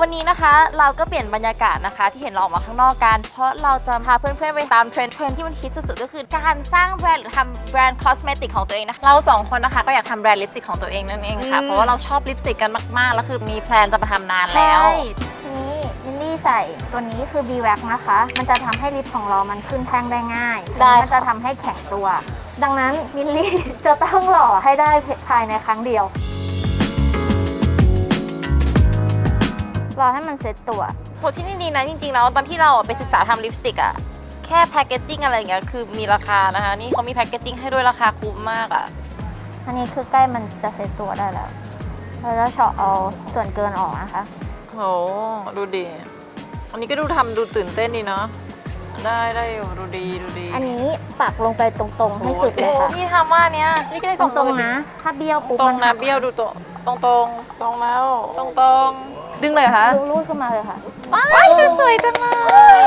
วันนี้นะคะเราก็เปลี่ยนบรรยากาศนะคะ ที่เห็นเราออกมาข้างนอกกัน เพราะเราจะพาเพื่อนๆไปตามเทรนด์เทรนด์ที่มันฮิตสุดๆก็คือการสร้างแบรนด์หรือทำแบรนด์คอสเมติกของตัวเองนะคะเราสองคนนะคะก็อยากทำแบรนด์ลิปสติกของตัวเองนั่นเองค่ะอืมเพราะว่าเราชอบลิปสติกกันมากๆแล้วคือมีแพลนจะมาทำนานแล้ว ใช่ทีนี้มินลี่ใส่ตัวนี้คือ B wax นะคะ มันจะทำให้ลิปของเรามันขึ้นแท่งได้ง่ายได้มันจะทำให้แข็งตัว ดังนั้นมินลี่ จะต้องหล่อให้ได้ภายในครั้งเดียว อให้มันเซ็ตตัวโหที่นี่ดีนะจริงๆแล้วตอนที่เราไปศึกษาทำลิปสติกอะแค่แพคเกจจิ้งอะไรอย่างเงี้ยคือมีราคานะคะ นี่เขามีแพคเกจจิ้งให้ด้วยราคาคุ้มมากอะอันนี้คือใกล้มันจะเซ็ตตัวได้แล้วเราจะเฉาะเอาส่วนเกินออกนะคะโหดูดี อันนี้ก็ดูทำดูตื่นเต้นดีเนาะได้ได้อยู่ดูดีดูดีอันนี้ปักลงไปตรงๆให้สุดเลยค่ะโอ้พี่ทำว่าเนี้ยนี่ก็ได้ตสองรงหมื่ๆนะ ถ้าเบี้ยวปุ๊บตรงมันะหักเบี้ยวดูตรง ตรงตรงตรงแล้ว ตรงตรงดึงเลยเหรอคะรูดๆขึ้นมาเลยค่ะ ว้ายสวยจังเลย